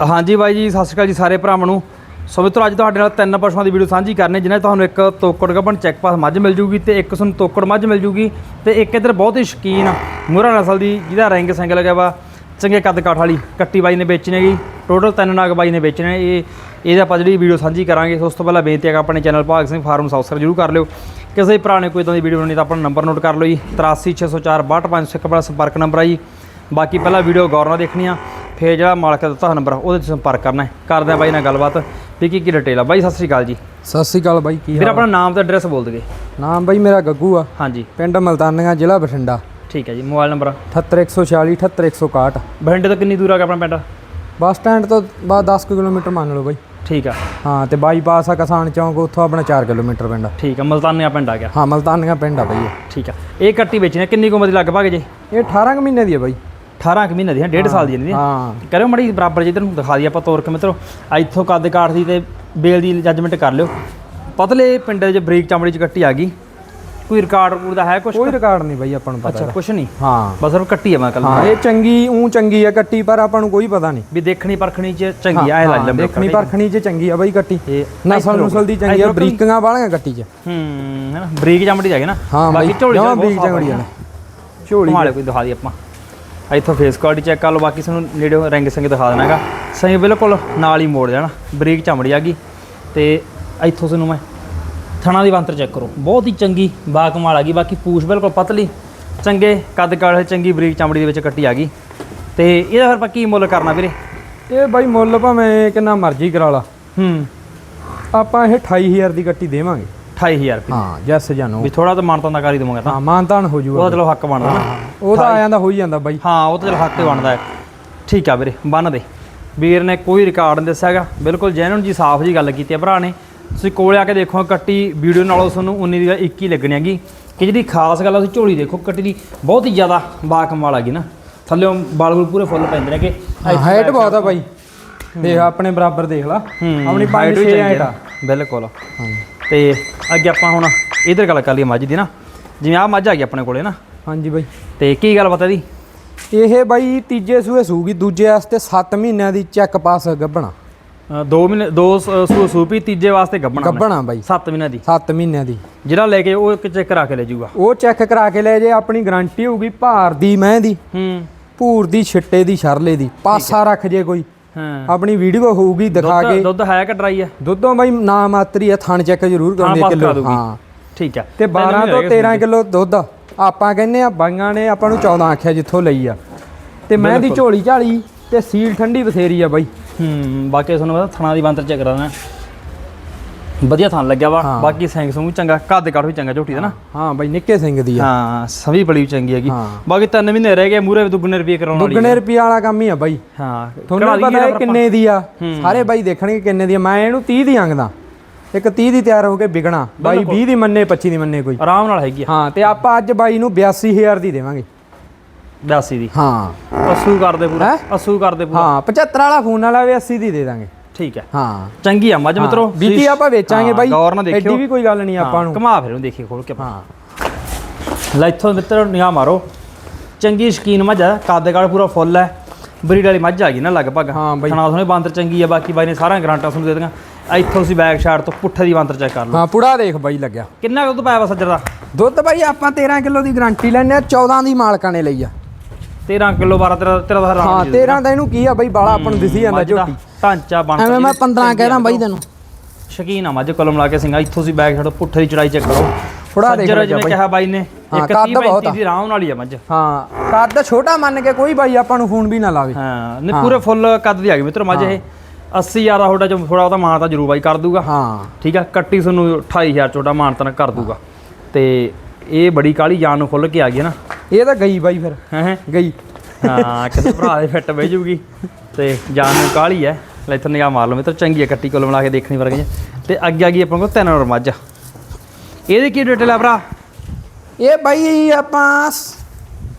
ਹਾਂਜੀ ਬਾਈ ਜੀ, ਸਤਿ ਸ਼੍ਰੀ ਅਕਾਲ ਜੀ ਸਾਰੇ ਭਰਾਵਾਂ ਨੂੰ। ਸੋ ਮਿੱਤਰੋ, ਅੱਜ ਤੁਹਾਡੇ ਨਾਲ ਤਿੰਨ ਪਸ਼ੂਆਂ ਦੀ ਵੀਡੀਓ ਸਾਂਝੀ ਕਰਨੀ, ਜਿਨ੍ਹਾਂ 'ਚ ਤੁਹਾਨੂੰ ਇੱਕ ਤੋਕੜ ਗੱਭਣ ਚੈੱਕ ਪਾਸ ਮੱਝ ਮਿਲ ਜੂਗੀ ਤੇ ਇੱਕ ਤੁਹਾਨੂੰ ਤੋਕੜ ਮੱਝ ਮਿਲ ਜੂਗੀ ਤੇ ਇੱਕ ਇਧਰ ਬਹੁਤ ਹੀ ਸ਼ਕੀਨ ਮੁਰਾ ਨਸਲ ਦੀ, ਜਿਹਦਾ ਰੰਗ ਸੰਗ ਲੱਗਿਆ ਵਾ, ਚੰਗੇ ਕੱਦ ਕਾਠ ਵਾਲੀ, ਕੱਟੀ ਬਾਈ ਨੇ ਵੇਚਣੀ ਹੈਗੀ। ਟੋਟਲ ਤਿੰਨ ਨਾਗ ਬਾਈ ਨੇ ਵੇਚਣੇ ਇਹ ਇਹਦੇ ਆਪਾਂ ਜਿਹੜੀ ਵੀਡੀਓ ਸਾਂਝੀ ਕਰਾਂਗੇ, ਸੋ ਉਸ ਤੋਂ ਪਹਿਲਾਂ ਬੇਨਤੀ ਹੈਗਾ ਆਪਣੇ ਚੈਨਲ ਭਾਗ ਸਿੰਘ ਫਾਰਮ ਸਬਸਕ੍ਰਾਈਬ ਜਰੂਰ ਕਰ ਲਿਓ। ਕਿਸੇ ਭਰਾ ਨੇ ਕੋਈ ਇਦਾਂ ਦੀ ਵੀਡੀਓ ਬਣਾਉਣੀ ਤਾਂ ਆਪਣਾ ਨੰਬਰ ਨੋਟ ਕਰ ਲਓ ਜੀ। 83604 62501 ਆਪਣਾ ਸੰਪਰਕ ਨੰਬਰ ਆ ਜੀ। ਬਾਕੀ ਪਹਿਲਾਂ ਵੀਡੀਓ ਗੌਰ ਨਾਲ ਦੇਖਣੀ ਆ। ਫਿਰ ਜਿਹੜਾ ਮਾਲਕ ਦਾ ਦਿੱਤਾ ਨੰਬਰ ਉਹਦੇ 'ਤੇ ਸੰਪਰਕ ਕਰਨਾ ਹੈ। ਕਰਦੇ ਆ ਬਾਈ ਨਾਲ ਗੱਲਬਾਤ। ਵੀ ਕੀ ਕੀ ਡਿਟੇਲ ਆ? ਬਾਈ ਸਤਿ ਸ੍ਰੀ ਅਕਾਲ ਜੀ। ਸਤਿ ਸ੍ਰੀ ਅਕਾਲ ਬਾਈ ਕੀ ਫਿਰ ਹਾਲ ਆਪਣਾ ਨਾਮ ਤੇ ਐਡਰੈਸ ਬੋਲ ਦਗੇ ਨਾਮ ਬਾਈ ਮੇਰਾ ਗੱਗੂ ਆ। ਹਾਂਜੀ। ਪਿੰਡ ਮਲਤਾਨੀਆਂ ਜ਼ਿਲ੍ਹਾ ਬਠਿੰਡਾ। ਠੀਕ ਹੈ ਜੀ ਮੋਬਾਈਲ ਨੰਬਰ 78146 78161 ਬਠਿੰਡੇ ਤੋਂ ਕਿੰਨੀ ਦੂਰ ਆ ਗਿਆ ਆਪਣਾ ਪਿੰਡ? ਬੱਸ ਸਟੈਂਡ ਤੋਂ ਬਾਅਦ 10 ਕੁ ਕਿਲੋਮੀਟਰ ਮੰਨ ਲਓ ਬਾਈ। ਠੀਕ ਆ। ਹਾਂ ਤੇ ਬਾਈਪਾਸ ਆ ਕਿਸਾਨ ਚੌਂਕ ਉੱਥੋਂ ਆਪਣਾ 4 ਕਿਲੋਮੀਟਰ ਪਿੰਡ ਆ। ਠੀਕ ਆ ਮਲਤਾਨਿਆ ਪਿੰਡ ਆ ਗਿਆ। ਹਾਂ ਮਲਤਾਨੀਆਂ ਪਿੰਡ ਆ ਬਾਈ ਇਹ। ਠੀਕ ਆ। ਇਹ ਕੱਟੀ ਵੇਚਣੀ ਆ, ਕਿੰਨੀ ਕੁ ਉਮਰ ਦੀ ਲਗਭਗ ਜੀ? ਇਹ 18 ਕੁ ਮਹੀਨੇ ਦੀ ਆ ਬਾਈ। 18 ਕੁ ਮਹੀਨੇ ਦੀ ਹੈ 1.5 ਸਾਲ ਦੀ ਇਹਦੀ ਹਾਂ। ਕਰਿਓ ਮੜੀ ਬਰਾਬਰ ਜਿੱਧਰ ਨੂੰ ਦਿਖਾ ਦਈਏ ਆਪਾਂ ਤੋਰ ਕੇ ਮਿੱਤਰੋ। ਇੱਥੋਂ ਕੱਦ ਕਾਠ ਦੀ ਤੇ ਬੇਲ ਦੀ ਜੱਜਮੈਂਟ ਕਰ ਲਿਓ। ਪਤਲੇ ਪਿੰਡ ਦੇ ਬਰੀਕ ਚਮੜੀ ਚ ਕੱਟੀ ਆ ਗਈ। ਕੋਈ ਰਿਕਾਰਡ ਰੂਡ ਦਾ ਹੈ ਕੁਝ ਕੋਈ ਰਿਕਾਰਡ ਨਹੀਂ ਬਾਈ ਆਪਾਂ ਨੂੰ ਪਤਾ ਅੱਛਾ ਕੁਝ ਨਹੀਂ। ਹਾਂ। ਬਸ ਸਿਰਫ ਕੱਟੀ ਆ ਮੈਂ ਕੱਲ ਹਾਂ ਇਹ ਚੰਗੀ ਉਂ ਚੰਗੀ ਆ ਕੱਟੀ ਪਰ ਆਪਾਂ ਨੂੰ ਕੋਈ ਪਤਾ ਨਹੀਂ। ਵੀ ਦੇਖਣੀ ਪਰਖਣੀ ਚ ਚੰਗੀ ਆ ਇਹ ਲੱਗ ਲੰਬੇ ਦੇਖਣੀ ਪਰਖਣੀ ਚ। ਚੰਗੀ ਆ ਬਾਈ ਕੱਟੀ। ਨਸਲ ਨੁਸਲ ਦੀ ਚੰਗੀ ਆ ਬਰੀਕਾਂ ਵਾਲੀਆਂ ਕੱਟੀ ਚ। ਹੂੰ ਹੈ ਨਾ ਬਰੀਕ ਚਮੜੀ ਦਾ ਹੈ ਨਾ। ਬਾਕੀ ਝੋਲੀ ਬਹੁਤ ਬਰੀਕ ਆ ਹੈ। ਝੋਲੀ ਘੁਮਾਲੇ ਕੋਈ ਦਿਖਾ ਦੀ ਆਪਾਂ। ਇੱਥੋਂ ਫੇਸ ਕੁਆਲਿਟੀ ਚੈੱਕ ਕਰ ਲਓ ਬਾਕੀ ਤੁਹਾਨੂੰ ਨੇੜੇ ਰੰਗ ਸੰਗ ਦਿਖਾ ਦੇਣਾਗਾ। ਸਹੀ ਬਿਲਕੁਲ ਨਾਲ ਹੀ ਮੋੜ ਜਾਣਾ ਬਰੀਕ ਚਮੜੀ ਆ ਗਈ। ਤੇ ਇੱਥੋਂ ਤੁਹਾਨੂੰ ਮੈਂ ਥਣਾ ਦੀ ਬੰਤਰ ਚੈੱਕ ਕਰੋ। ਬਹੁਤ ਹੀ ਚੰਗੀ ਬਾਕਮਾਲ ਆ ਗਈ ਬਾਕੀ ਪੂਛ ਬਿਲਕੁਲ ਪਤਲੀ ਚੰਗੇ ਕੱਦ ਕਾਲੇ ਚੰਗੀ ਬਰੀਕ ਚਮੜੀ ਦੇ ਵਿੱਚ ਕੱਟੀ ਆ ਗਈ। ਤੇ ਇਹਦਾ ਫਿਰ ਆਪਾਂ ਕੀ ਮੁੱਲ ਕਰਨਾ ਵੀਰੇ? ਇਹ ਬਾਈ ਮੁੱਲ ਭਾਵੇਂ ਕਿੰਨਾ ਮਰਜ਼ੀ ਕਰਾ ਲਾ। ਹੂੰ। ਆਪਾਂ ਇਹ 28000 ਦੀ ਕੱਟੀ ਦੇਵਾਂਗੇ। 28000 ਰੁਪਏ। ਹਾਂ ਜੈਸ ਜਾਨੋ। ਵੀ ਥੋੜਾ ਤਾਂ ਮਾਨਤਾਂ ਦਾ ਕਰ ਹੀ ਦਵਾਂਗਾ ਤਾਂ। ਹਾਂ ਮਾਨਤਾਨ ਹੋ ਉਹਦਾ ਜੂਗਾ ਚਲੋ ਹੱਕ ਬਣਦਾ ਨਾ। ਉਹਦਾ ਆ ਜਾਂਦਾ ਹੋ ਹੀ ਜਾਂਦਾ ਬਾਈ। ਹਾਂ ਉਹ ਤਾਂ ਚਲੋ ਹੱਕ ਹੀ ਬਣਦਾ ਹੈ। ਠੀਕ ਆ ਵੀਰੇ ਬੰਨ ਦੇ। ਵੀਰ ਨੇ ਕੋਈ ਰਿਕਾਰਡ ਨਹੀਂ ਦੱਸਿਆ ਹੈਗਾ। ਬਿਲਕੁਲ ਜੈਨੂਨ ਜੀ ਸਾਫ਼ ਜੀ ਗੱਲ ਕੀਤੀ ਹੈ ਭਰਾ ਨੇ। ਤੁਸੀਂ ਕੋਲੇ ਆ ਕੇ ਦੇਖੋ ਕੱਟੀ ਵੀਡੀਓ ਨਾਲੋਂ ਤੁਹਾਨੂੰ 19 ਦੀ 21 ਲੱਗਣੀ ਹੈਗੀ। ਕਿ ਜਿਹੜੀ ਖਾਸ ਗੱਲ ਆ ਤੁਸੀਂ ਝੋਲੀ ਦੇਖੋ ਕੱਟੀ ਦੀ ਬਹੁਤ ਹੀ ਜ਼ਿਆਦਾ ਬਾਕਮਾਲ ਨਾ। ਥੱਲੇੋਂ ਬਾਲ ਬੁਲ ਪੂਰੇ ਫੁੱਲ ਪੈਂਦੇ ਨੇਗੇ ਹਾਈਟ ਬਹੁਤ ਆ ਬਾਈ। ਦੇਖ ਆਪਣੇ ਬਰਾਬਰ ਦੇਖ ਲਾ। ਆਪਣੀ height 5 ਵੀ 6 ਚੰਗੀ ਹਾਈਟ ਆ ਆ। ਬਿਲਕੁਲ। ਹਾਂ ਤੇ ਅੱਗੇ ਆਪਾਂ ਹੁਣ ਇਧਰ ਗੱਲ ਕਰ ਲਈਏ ਮੱਝ ਦੀ ਨਾ। ਜਿਵੇਂ ਆ ਮੱਝ ਆ ਗਈ ਆਪਣੇ ਕੋਲੇ ਨਾ। ਹਾਂਜੀ ਬਾਈ। ਤੇ ਕੀ ਗੱਲ ਪਤਾ ਦੀ ਇਹ ਬਾਈ ਤੀਜੇ ਸੂਏ ਸੂਗੀ ਦੂਜੇ ਵਾਸਤੇ 7 ਮਹੀਨਿਆਂ ਦੀ ਚੈੱਕ ਪਾਸ ਗੱਬਣਾ 2 ਮਹੀਨੇ ਦੋ ਸ- ਸੂ ਸੂਪੀ ਤੀਜੇ ਵਾਸਤੇ ਗੱਬਣਾ ਗੱਬਣਾ ਬਾਈ। 7 ਮਹੀਨੇ ਦੀ। 7 ਮਹੀਨਿਆਂ ਦੀ। ਜਿਹੜਾ ਲੈ ਕੇ ਉਹ ਇੱਕ ਚੈੱਕ ਕਰਾ ਕੇ ਲੈ ਜਾਊਗਾ। ਉਹ ਚੈੱਕ ਕਰਾ ਕੇ ਲੈ ਜੇ ਆਪਣੀ ਗਾਰੰਟੀ ਹੋਊਗੀ ਭਾਰ ਦੀ ਮੈਂ ਦੀ। ਹੂੰ। ਭੂਰ ਦੀ ਛਿੱਟੇ ਦੀ ਸ਼ਰਲੇ ਦੀ। ਪਾਸਾ ਰੱਖ ਜੇ ਕੋਈ। ਹਾਂ। ਆਪਣੀ ਵੀਡੀਓ ਹੋਊਗੀ ਦਿਖਾ ਕੇ। ਦੁੱਧ ਹੈ ਕਿ ਡਰਾਈ ਹੈ? ਦੁੱਧੋਂ ਬਾਈ ਨਾ ਮਾਤਰੀ ਆ ਥਣ ਚੈੱਕ ਜ਼ਰੂਰ ਕਰਾਉਂਦੇ ਕਿਲੋ। ਹਾਂ। ਠੀਕ ਹੈ। ਤੇ ਤਿੰਨ 12 ਮਹੀਨੇ ਤੋਂ ਰਹਿ ਗਏ 13 ਕਿਲੋ ਦੁੱਧ ਆਪਾਂ ਕਹਿੰਨੇ ਆ ਬਾਈਆਂ ਨੇ ਆਪਾਂ ਨੂੰ 14 ਆਖਿਆ ਜਿੱਥੋਂ ਲਈ ਆ। ਤੇ ਮੈਂ ਦੀ ਝੋਲੀ ਝਾਲੀ ਤੇ ਸੀਲ ਠੰਡੀ ਬਥੇਰੀ ਆ ਬਾਈ। ਹੂੰ ਬਾਕੀ ਤੁਹਾਨੂੰ ਪਤਾ ਥਣਾ ਦੀ ਬੰਤਰ ਚੈੱਕ ਕਰਾਣਾ ਵਧੀਆ ਥਣ ਲੱਗਿਆ ਵਾ। ਹਾਂ। ਬਾਕੀ ਸਿੰਘ ਸੁੰਗ ਚੰਗਾ ਕੱਦ ਕਾਠ ਵੀ ਚੰਗਾ ਝੋਟੀ ਦਾ ਨਾ। ਹਾਂ ਬਾਈ ਨਿੱਕੇ ਸਿੰਘ ਦੀ ਆ। ਹਾਂ ਸਭੀ ਬੜੀ ਚੰਗੀ ਹੈਗੀ। ਹਾਂ। ਬਾਕੀ ਤਿੰਨ ਮਹੀਨੇ ਰਹਿ ਗਏ ਮੂਰੇ ਦੁੱਗਣੇ ਰੁਪਏ ਕਰਾਉਣ ਵਾਲੀ ਦੁੱਗਣੇ ਰੁਪਏ ਵਾਲਾ ਕੰਮ ਹੀ ਆ ਬਾਈ। ਹਾਂ ਤੁਹਾਨੂੰ ਕਢਾ ਪਤਾ ਇਹ ਕਿੰਨੇ ਦੀ ਆ। ਸਾਰੇ ਬਾਈ ਦੇਖਣਗੇ ਕਿੰਨੇ ਦੀ ਆ। ਮੈਂ ਇਹਨੂੰ 30 ਦੀ ਅੰਗਦਾ। ਇੱਕ 30 ਦੀ ਤਿਆਰ ਹੋ ਕੇ ਵਿਕਣਾ ਬਾਈ 20 ਦੀ ਮੰਨੇ 25 ਦੀ ਮੰਨੇ ਕੋਈ। ਆਰਾਮ ਨਾਲ ਹੈਗੀ ਆ। ਹਾਂ ਤੇ ਆਪਾਂ ਅੱਜ ਬਾਈ ਨੂੰ 82000 ਦੀ ਦੇਵਾਂਗੇ। 82 ਦੀ। ਹਾਂ। ਅਸੂ ਕਰਦੇ ਪੂਰਾ। ਹੈਂ? ਅਸੂ ਕਰਦੇ ਪੂਰਾ। ਹਾਂ 75 ਵਾਲਾ ਫੋਨ ਵਾਲਾ ਵੀ 80 ਦੀ ਦੇ ਦਾਂਗੇ। ਠੀਕ ਹੈ। ਹਾਂ। ਚੰਗੀ ਆ ਮੱਝ ਮਿੱਤਰੋ। ਬੀਤੀ ਆਪਾਂ ਵੇਚਾਂਗੇ ਬਾਈ। ਗੌਰ ਨਾਲ ਦੇਖਿਓ। ਐਡੀ ਵੀ ਕੋਈ ਗੱਲ ਨਹੀਂ ਆਪਾਂ ਨੂੰ। ਘਮਾ ਫਿਰ ਦੇਖੀ ਖੋਲ ਕੇ ਹਾਂ। ਲੈ ਇੱਥੋਂ ਮਿੱਤਰ ਨਿਗਾਹ ਮਾਰੋ। ਚੰਗੀ ਸ਼ਕੀਨ ਮੱਝ ਆ ਕੱਦ ਕਾਲ ਪੂਰਾ ਫੁੱਲ ਹੈ। ਬਰੀਡ ਵਾਲੀ ਮੱਝ ਆ ਗਈ ਨਾ ਲਗਭਗ। ਹਾਂ ਬਾਈ। ਥਣਾ ਥੋਣੇ ਬਾਂਦਰ ਚੰਗੀ ਆ ਬਾਕੀ ਬਾਈ ਨੇ ਸਾਰਾ ਗਰੰਟਾਂ ਤੁਹਾਨੂੰ ਦੇ ਦਿੱਤੀਆਂ। ਇੱਥੋਂ ਅਸੀਂ ਬੈਕ ਸ਼ਾਟ ਤੋਂ ਪੁੱਠੇ ਦੀ ਬਾਂਦਰ ਚੈੱਕ ਕਰ ਲਓ। ਹਾਂ ਪੁੜਾ ਦੇਖ ਬਾਈ ਲੱਗਿਆ। ਕਿੰਨਾ ਦੁੱਧ ਪਾਇਆ ਵਾ ਸੱਜਰ ਦਾ? ਦੁੱਧ ਬਾਈ ਆਪਾਂ 13 ਕਿਲੋ ਦੀ ਗਾਰੰਟੀ ਲੈਣੇ ਆ 14 ਦੀ ਮਾਲਕਾਂ ਨੇ ਲਈ ਆ। 13 ਕਿਲੋ 12 13 13 ਦਾ ਹਰਾਮ ਹਾਂ 13 ਦਾ ਇਹਨੂੰ ਕੀ ਆ ਬਾਈ ਬਾਲਾ ਆਪਾਂ ਨੂੰ ਦਿਸੀ ਜਾਂਦਾ ਝੋਟੀ। ਢਾਂਚਾ ਬਣ ਐਵੇਂ ਮੈਂ 15 ਕਹਿ ਰਾਂ ਬਾਈ ਤੈਨੂੰ। ਸ਼ਕੀਨ ਆ ਮੱਝ ਕੋਲਮ ਲਾ ਕੇ ਸਿੰਘਾ ਇੱਥੋਂ ਅਸੀਂ ਬੈਕ ਸ਼ਾਟ ਪੁੱਠੇ ਦੀ ਚੜਾਈ ਚੈੱਕ ਕਰੋ। ਥੋੜਾ ਦੇਖ ਲਿਆ ਜਿਹਨੇ। ਕਿਹਾ ਬਾਈ ਨੇ ਹਾਂ, ਇੱਕ ਕੱਦ 30 ਬਹੁਤ 35 ਆ। ਦੀ ਆਰਾਮ ਨਾਲ ਹੀ ਆ ਮੱਝ। ਹਾਂ ਕੱਦ ਛੋਟਾ ਮੰਨ ਕੇ ਕੋਈ ਬਾਈ ਆਪਾਂ ਨੂੰ ਫੋਨ ਵੀ ਨਾ ਲਾਵੇ। ਹਾਂ ਨੇ ਪੂਰੇ ਫੁੱਲ ਕੱਦ ਦੀ ਆ ਗਈ ਮਿੱਤਰ ਮੱਝ ਇਹ। 80 ਜ਼ਿਆਦਾ ਤੁਹਾਡਾ ਚ ਥੋੜਾ ਉਹਦਾ ਮਾਨ ਤਾਂ ਜ਼ਰੂਰ ਬਾਈ ਕਰ ਦੂਗਾ। ਹਾਂ। ਠੀਕ ਆ ਕੱਟੀ ਤੁਹਾਨੂੰ 28000 ਛੋਟਾ ਮਾਨਤਨ ਕਰ ਦੂਗਾ। ਤੇ ਇਹ ਬੜੀ ਕਾਲੀ ਜਾਨ ਨੂੰ ਖੁੱਲ ਕੇ ਆ ਗਈ ਨਾ। ਇਹ ਤਾਂ ਗਈ ਬਾਈ ਫਿਰ। ਹੈ ਗਈ। ਹਾਂ ਕਿਤੇ ਭਰਾ ਦੇ ਫਿੱਟ ਬਹਿ ਜੂਗੀ। ਤੇ ਜਾਨ ਨੂੰ ਕਾਲੀ ਹੈ। ਲੈ ਇੱਥੇ ਨਿਗਾਹ ਮਾਰ ਲਓ ਮਿੱਤਰ ਚੰਗੀ ਹੈ ਕੱਟੀ ਕੋਲ ਮਿਲਾ ਕੇ ਦੇਖਣੀ ਵਰਗੀ ਤੇ ਅੱਗੇ ਆ ਗਈ ਆਪਾਂ ਕੋਲ ਤਿੰਨ ਨੰਬਰ ਮੱਝ। ਇਹਦੀ ਕੀ ਡਿਟੇਲ ਆ ਭਰਾ? ਇਹ ਬਾਈ ਆਪਾਂ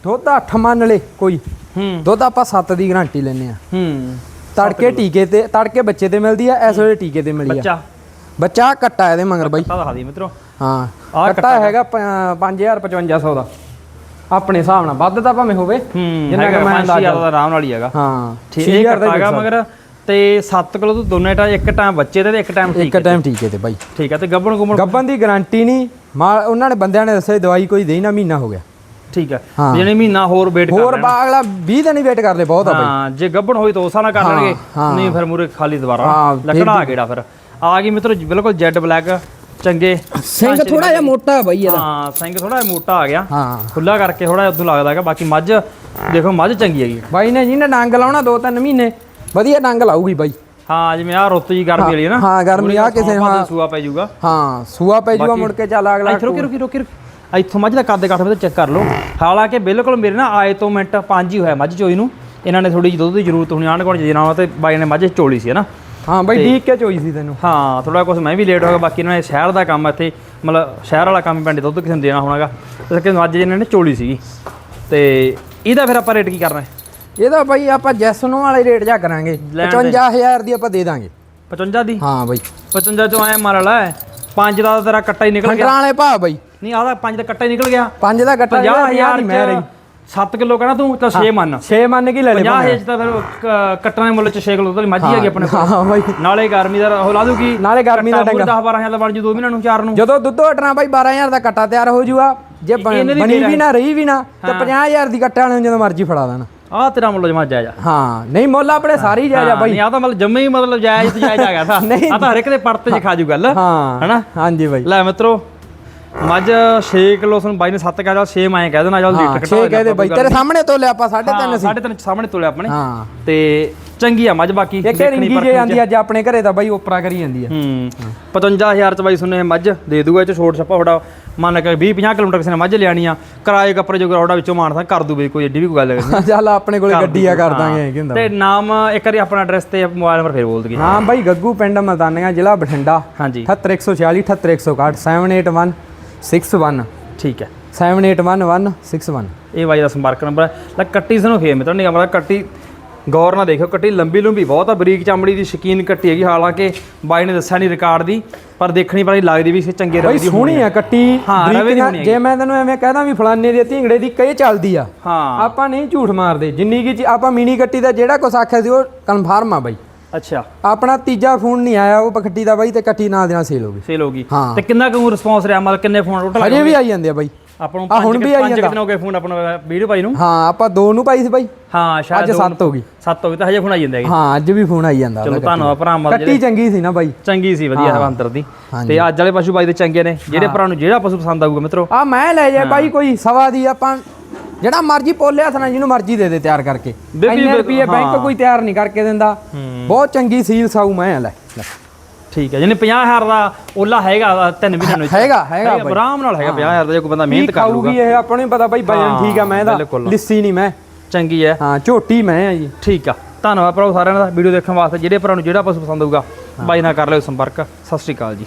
ਦੁੱਧ 8 ਮੰਨ ਲੈ ਕੋਈ। ਹੂੰ। ਦੁੱਧ ਆਪਾਂ 7 ਦੀ ਗਾਰੰਟੀ ਲੈਨੇ ਆ ਹੂੰ। ਤੜਕੇ ਟੀਕੇ ਤੇ ਤੜਕੇ ਬੱਚੇ ਤੇ ਮਿਲਦੀ ਆ ਇਸ ਵੇਲੇ ਟੀਕੇ ਤੇ ਮਿਲੀ ਆ। ਬੱਚਾ? ਬੱਚਾ ਕੱਟਾ ਇਹਦੇ ਮਗਰ ਬਾਈ। ਕੱਟਾ ਦਿਖਾ ਦੀ ਮਿੱਤਰੋ। ਹਾਂ ਕੱਟਾ ਹੈਗਾ। 5500 ਦਾ। ਆਪਣੇ ਹਿਸਾਬ ਨਾਲ ਵੱਧ ਤਾਂ ਭਾਵੇਂ ਹੋਵੇ। ਜਿੰਨਾ ਕੁ ਮੈਂ ਅੰਦਾਜ਼ਾ। ਆਰਾਮ ਨਾਲ ਹੀ ਹੈਗਾ। ਹਾਂ ਠੀਕ 6000 ਹੈ ਹੀ ਹੈਗਾ ਮਗਰ ਤੇ 7 ਕਿਲੋ ਤੋਂ ਦੋਨੇ ਟਾਈਮ ਇੱਕ ਟਾਈਮ ਬੱਚੇ ਦੇ ਤੇ ਇੱਕ ਟਾਈਮ ਠੀਕ ਇੱਕ ਟਾਈਮ ਠੀਕ ਹੈ ਤੇ ਬਾਈ। ਠੀਕ ਹੈ ਤੇ ਗੱਬਣ ਗੁੰਮਣ ਗੱਬਨ ਦੀ ਗਾਰੰਟੀ ਨਹੀਂ। ਮਾਲ ਉਹਨਾਂ ਨੇ ਬੰਦਿਆਂ ਨੇ ਦੱਸਿਆ ਦਵਾਈ ਕੋਈ ਦੇਈ ਨਾ ਮਹੀਨਾ ਹੋ ਗਿਆ। ਠੀਕ ਹੈ। ਹਾਂ। ਜਿਹਨੇ ਮਹੀਨਾ ਹੋਰ ਵੇਟ ਕਰ ਹੋਰ ਬਾਗਲਾ 20 ਦਿਨ ਹੀ ਵੇਟ ਕਰ ਲੈ ਬਹੁਤ ਆ ਬਾਈ। ਹਾਂ ਜੇ ਗੱਬਣ ਹੋਈ ਤਾਂ ਉਸਾ ਨਾ ਕਰ ਲੈਣਗੇ। ਹਾਂ। ਨਹੀਂ ਫਿਰ ਮੂਰੇ ਖਾਲੀ ਦੁਬਾਰਾ। ਹਾਂ, ਲੱਕੜਾ ਆ ਗੇੜਾ ਫਿਰ। ਆ ਗਈ ਮਿੱਤਰੋ ਬਿਲਕੁਲ ਜੈਡ ਬਲੈਕ ਚੰਗੇ। ਸਿੰਘ ਥੋੜਾ ਜਿਹਾ ਮੋਟਾ ਬਾਈ ਹਾਂ ਸਿੰਘ ਥੋੜਾ ਜਿਹਾ ਮੋਟਾ ਆ ਗਿਆ। ਹਾਂ। ਖੁੱਲਾ ਕਰਕੇ ਥੋੜਾ ਉਦੋਂ ਲੱਗਦਾ ਹੈਗਾ ਬਾਕੀ ਮੱਝ ਦੇਖੋ ਮੱਝ ਚੰਗੀ ਹੈਗੀ। ਬਾਈ ਨੇ ਜੀ ਨੇ ਡੰਗ ਲਾਉਣਾ ਦੋ ਤਿੰਨ ਮਹੀਨੇ। ਵਧੀਆ ਡੰਗ ਲਾਊਗੀ ਬਾਈ। ਹਾਂ ਜਿਵੇਂ ਆ ਰੁੱਤ ਜੀ ਗਰਮੀ ਵਾਲੀ ਹੈ ਨਾ ਹਾਂ, ਗਰਮੀ ਆ ਕਿਸੇ- ਹਾਂ। ਸੂਆ ਪੈ ਜਾਊਗਾ। ਹਾਂ ਸੂਆ ਪੈ ਜੂਗਾ ਮੁੜ ਕੇ ਚੱਲ ਅਗਲਾ ਇੱਥੇ ਰੁਕੀ ਰੁਕੀ ਰੁਕੀ। ਇੱਥੋਂ ਮੱਝ ਦਾ ਕੱਦ ਕੱਟ ਤੇ ਚੈੱਕ ਕਰ ਲਓ। ਹਾਲਾਂਕਿ ਬਿਲਕੁਲ ਮੇਰੇ ਨਾ ਆਏ ਤੋਂ ਮਿੰਟ ਪੰਜ ਹੀ ਹੋਇਆ ਮੱਝ ਚੋਈ ਨੂੰ। ਇਹਨਾਂ ਨੇ ਥੋੜੀ ਜਿਹੀ ਦੁੱਧ ਦੀ ਜ਼ਰੂਰਤ ਹੋਣੀ ਗੁਆਂਢ ਚ ਜਨਾਵਾ ਤੇ ਬਾਈ ਨੇ ਮੱਝ ਚੋਲੀ ਸੀ ਹਨਾ ਹਾਂ ਬਾਈ ਠੀਕ ਕੇ ਚੋਈ ਸੀ ਤੈਨੂੰ। ਹਾਂ ਥੋੜਾ ਕੁਝ ਮੈਂ ਵੀ ਲੇਟ ਹੋ ਗਿਆ ਬਾਕੀ ਇਹਨਾਂ ਨੇ ਸ਼ਹਿਰ ਦਾ ਕੰਮ ਇੱਥੇ ਮਤਲਬ ਸ਼ਹਿਰ ਵਾਲਾ ਕੰਮ ਪਿੰਡ ਦੁੱਧ ਕਿਸੇ ਨੂੰ ਦੇਣਾ ਹੋਣਾਗਾ। ਇਸ ਕਰਕੇ ਅੱਜ ਇਹਨਾਂ ਨੇ ਚੋਲੀ ਸੀਗੀ। ਤੇ ਇਹਦਾ ਫਿਰ ਆਪਾਂ ਰੇਟ ਕੀ ਕਰਨਾ ਹੈ? ਇਹਦਾ ਬਾਈ ਆਪਾਂ ਜੈਸਨੋ ਵਾਲੇ ਰੇਟ ਜਾ ਕਰਾਂਗੇ। ਲੈਣ ਦੇ। 55000 ਦੀ ਆਪਾਂ ਦੇ ਦਾਂਗੇ। 55 ਦੀ? ਹਾਂ ਬਾਈ। 55 ਚੋਂ ਐ ਮਾਰ ਲੈ ਪੰਜ ਦਾ ਤਾਂ ਤੇਰਾ ਕੱਟਾ ਹੀ ਨਿਕਲ ਗਿਆ। ਖੰਡਰਾਂ ਵਾਲੇ ਭਾ ਬਾਈ। ਨਹੀਂ ਆਦਾ ਪੰਜ ਦਾ ਕੱਟਾ ਹੀ ਨਿਕਲ ਗਿਆ। ਪੰਜ ਦਾ ਗੱਟਾ 50000 ਦੀ ਮੈਂ ਰਹੀ। 7 ਕਿਲੋ ਕਹਣਾ ਤੂੰ ਤਾਂ 6 ਮੰਨ। 6 ਮੰਨ ਕੇ ਲੈ ਲੈ 50 ਹੇਜ ਤਾਂ ਫਿਰ ਕ- ਕੱਟਣ ਦੇ ਮੁੱਲ ਚ 6 ਕਿਲੋ ਤਾਂ ਮੱਝ ਹੀ ਹੈਗੀ ਆਪਣੇ ਕੋਲ। ਹਾਂ ਬਾਈ। ਨਾਲੇ ਗਰਮੀ ਦਾ ਉਹ ਲਾ ਦੂਗੀ ਨਾਲੇ ਗਰਮੀ ਦਾ ਡੰਗਾ। 10 12000 ਦਾ ਬਣ ਜੂ 2 ਮਹੀਨਿਆਂ ਨੂੰ 4 ਨੂੰ। ਜਦੋਂ ਦੁੱਧ ਹਟਣਾ ਬਾਈ 12000 ਦਾ ਕੱਟਾ ਤਿਆਰ ਹੋ ਜੂਗਾ। ਜੇ ਬਣ- ਇਹਨੇ ਦੀ ਬਣੀ ਫੇਰ ਵੀ ਨਾ ਰਹੀ ਵੀ ਨਾ ਤੇ 50000 ਦੀ ਕੱਟਾ ਨੂੰ ਜਦੋਂ ਮਰਜ਼ੀ ਫੜਾ ਦੇਣਾ। ਆਹ ਤੇਰਾ ਮੁੱਲ ਜਮਾ ਜਾਇਜ਼ ਆ। ਹਾਂ ਨਹੀਂ ਮੁੱਲ ਆਪਣੇ ਸਾਰੀ ਜਾਇਜ਼ ਆ ਬਾਈ। ਨਹੀਂ ਆ ਤਾਂ ਮਤਲਬ ਜੰਮੇ ਹੀ ਮਤਲਬ ਜਾਇਜ਼ ਤੇ ਜਾਇਜ਼ ਆ ਗਿਆ ਤਾਂ। ਨਹੀਂ। ਆ ਤਾਂ ਹਰ ਇੱਕ ਦੇ ਪਰਤੇ ਚ ਖਾ ਜੂ ਗੱਲ। ਹਾਂ ਹਨਾ? ਹਾਂਜੀ ਬਾਈ। ਲੈ ਮਿੱਤਰੋ ਮੱਝ 6 ਕਿਲੋ ਸਾਨੂੰ ਬਾਈ ਨੇ 7 ਕਹਿ ਦਿਆ 6 ਮੈਂ ਕਹਿ ਦੇਣਾ ਹਾਂ ਲੀਟਰ 6 ਕਹਦੇ ਬਾਈ। ਤੇਰੇ ਸਾਹਮਣੇ ਤੋਲੇ ਆਪਾਂ 3.5 ਸੀ ਸਾਢੇ ਤਿੰਨ ਸਾਹਮਣੇ ਤੋਲੇ ਆਪਣੇ ਹਾਂ। ਤੇ ਚੰਗੀ ਆ ਮੱਝ ਬਾਕੀ ਇੱਕ ਰਿੰਗੀ ਜੇ ਆਂਦੀ ਅੱਜ ਆਪਣੇ ਘਰੇ ਤਾਂ ਬਾਈ ਉਪਰਾ ਕਰੀ ਜਾਂਦੀ ਆ। ਹੂੰ 55000 ਚ ਬਾਈ ਸੁਣੇ ਮੱਝ ਦੇ ਦੂਗਾ ਇਹ ਚ ਛੋਟ ਛੱਪਾ ਥੋੜਾ ਮੰਨ ਕੇ 20 50 ਕਿਲੋਮੀਟਰ ਕਿਸੇ ਨੇ ਮੱਝ ਲਿਆਣੀ ਆ ਕਿਰਾਏ ਕੱਪੜੇ ਜੋ ਗਰੌੜਾ ਵਿੱਚੋਂ ਮਾਨਸਾ ਕਰ ਦੂ ਬਈ ਕੋਈ ਏਡੀ ਵੀ ਕੋਈ ਗੱਲ ਨਹੀਂ ਚੱਲ ਆਪਣੇ ਕੋਲੇ ਗੱਡੀ ਆ ਕਰ ਦਾਂਗੇ ਕੀ ਹੁੰਦਾ ਤੇ ਨਾਮ ਇੱਕ ਵਾਰੀ ਆਪਣਾ ਐਡਰੈਸ ਤੇ ਮੋਬਾਈਲ ਨੰਬਰ ਫੇਰ ਬੋਲ ਦਈਏ। ਹਾਂ ਬਾਈ ਗੱਗੂ ਪਿੰਡ ਮਤਾਨੀਆਂ ਜ਼ਿਲ੍ਹਾ ਬਠਿੰਡਾ। ਹਾਂਜੀ। 78146 78161 78161 ਠੀਕ ਹੈ। 7811161 ਇਹ ਬਾਈ ਦਾ ਸੰਪਰਕ ਨੰਬਰ ਹੈ। ਲੈ ਕੱਟੀ ਸਾਨੂੰ ਫੇਰ ਮੈਂ ਤੁਹਾਨੂੰ ਪਤਾ ਕੱਟੀ ਗੌਰ ਨਾਲ ਦੇਖਿਓ ਕੱਟੀ ਲੰਬੀ ਲੰਬੀ ਬਹੁਤ ਆ ਬਰੀਕ ਚਮੜੀ ਦੀ ਸ਼ਕੀਨ ਕੱਟੀ ਹੈਗੀ ਹਾਲਾਂਕਿ ਬਾਈ ਨੇ ਦੱਸਿਆ ਨਹੀਂ ਰਿਕਾਰਡ ਦੀ ਪਰ ਦੇਖਣੀ ਬੜੀ ਲੱਗਦੀ ਵੀ ਸੀ ਚੰਗੇ ਰਵੀ ਦੀ ਸੋਹਣੀ ਆ। ਕੱਟੀ ਜੇ ਮੈਂ ਤੈਨੂੰ ਐਵੇਂ ਕਹਦਾ ਵੀ ਫਲਾਨੇ ਦੀ ਢੀਂਗੜੇ ਦੀ ਕਈ ਚੱਲਦੀ ਆ ਹਾਂ। ਆਪਾਂ ਨਹੀਂ ਝੂਠ ਮਾਰਦੇ ਜਿੰਨੀ ਕੀ ਆਪਾਂ ਮਿਨੀ ਕੱਟੀ ਦਾ ਜਿਹੜਾ ਕੁਛ ਆਖਿਆ ਸੀ ਉਹ ਕਨਫਰਮ ਆ ਬਾਈ। ਅੱਛਾ। ਆਪਣਾ ਤੀਜਾ ਫੋਨ ਨਹੀਂ ਆਇਆ ਉਹ ਕੱਟੀ ਦਾ ਬਾਈ ਤੇ ਕੱਟੀ ਨਾਲ ਦੇ ਨਾਲ ਸੇਲ ਹੋ ਗਈ। ਸੇਲ ਹੋ ਗਈ। ਤੇ ਕਿੰਨਾ ਕੁ ਰਿਸਪੌਂਸ ਰਿਹਾ ਮਤਲਬ ਕਿੰਨੇ ਫੋਨ ਟੋਟਲ ਹਜੇ ਵੀ ਆਈ ਜਾਂਦੇ ਆ ਬਾਈ। ਆਪਾਂ ਨੂੰ ਪੰਜ ਪੰਜ ਜਾਂਦਾ। ਕਿੰਨੇ ਹੋ ਗਏ ਫੋਨ ਆਪਣਾ ਵੀਡੀਓ ਪਾਈ ਨੂੰ। ਹਾਂ ਆਪਾਂ ਦੋ ਨੂੰ ਪਾਈ ਸੀ ਬਾਈ। ਹਾਂ ਸ਼ਾਇਦ ਅੱਜ ਦੋ- ਸੱਤ ਹੋ ਗਈ। ਸੱਤ ਹੋ ਗਈ ਤਾਂ ਹਜੇ ਫੋਨ ਆਈ ਜਾਂਦੇ ਹੈਗੇ। ਹਾਂ ਅੱਜ ਵੀ ਫੋਨ ਆਈ ਜਾਂਦਾ ਚਲੋ ਧੰਨਵਾਦ ਭਰਾ ਮਲ ਕੱਟੀ ਚੰਗੀ ਸੀ ਨਾ ਬਾਈ। ਚੰਗੀ ਸੀ ਵਧੀਆ ਹੈ। ਅੰਦਰ ਦੀ। ਤੇ ਅੱਜ ਵਾਲੇ ਪਸ਼ੂ ਬਾਈ ਦੇ ਚੰਗੇ ਨੇ ਜਿਹੜੇ ਭਰਾ ਨੂੰ ਜਿਹੜਾ ਪਸ਼ੂ ਪਸੰਦ ਆਊਗਾ ਮਿੱਤਰੋ। ਆ ਮੈਂ ਲੈ ਜਾ ਬਾਈ ਕੋਈ ਸਵਾ ਦੀ ਆਪਾਂ ਜਿਹੜਾ ਮਰਜ਼ੀ ਪੋਲਿਆ ਥਣਾ ਜਿਹਨੂੰ ਮਰਜ਼ੀ ਦੇ ਦੇ ਤਿਆਰ ਕਰਕੇ। ਬੇਬੀ ਇੰਨੇ ਬੇ- ਰੁਪਏ ਬੈਂਕ ਹਾਂ। ਕੋਈ ਤਿਆਰ ਨਹੀਂ ਕਰਕੇ ਦਿੰਦਾ। ਬਹੁਤ ਚੰਗੀ ਸੀਲ ਸਾਊ ਮੈਂ ਲੈ ਲੈ। ਠੀਕ ਹੈ ਜਿਹਨੇ 50000 ਦਾ ਓਲਾ ਹੈਗਾ ਤਿੰਨ ਮਹੀਨਿਆਂ ਨੂੰ ਹੈਗਾ ਹੈਗਾ ਬਾਈ। ਆਰਾਮ ਨਾਲ ਹੈਗਾ 50000 ਦਾ ਜੇ ਕੋਈ ਬੰਦਾ ਮਿਹਨਤ ਕਰ ਲੂਗਾ ਖਾਊਗੀ ਇਹ ਆਪਾਂ ਨੂੰ ਪਤਾ ਬਾਈ ਵਜਨ ਠੀਕ ਆ ਮੈਂ ਦਾ। ਲਿੱਸੀ ਨਹੀਂ ਮੈਂ। ਚੰਗੀ ਹੈ। ਹਾਂ ਝੋਟੀ ਮੈਂ ਆ ਜੀ। ਠੀਕ ਆ। ਧੰਨਵਾਦ ਭਰਾ ਸਾਰਿਆਂ ਦਾ ਵੀਡੀਓ ਦੇਖਣ ਵਾਸਤੇ ਜਿਹੜੇ ਭਰਾ ਨੂੰ ਜਿਹੜਾ ਪਸ਼ੂ ਪਸੰਦ ਆਊਗਾ ਬਾਈ ਨਾਲ ਕਰ ਲਿਓ ਸੰਪਰਕ। ਸਤਿ ਸ਼੍ਰੀ ਅਕਾਲ ਜੀ।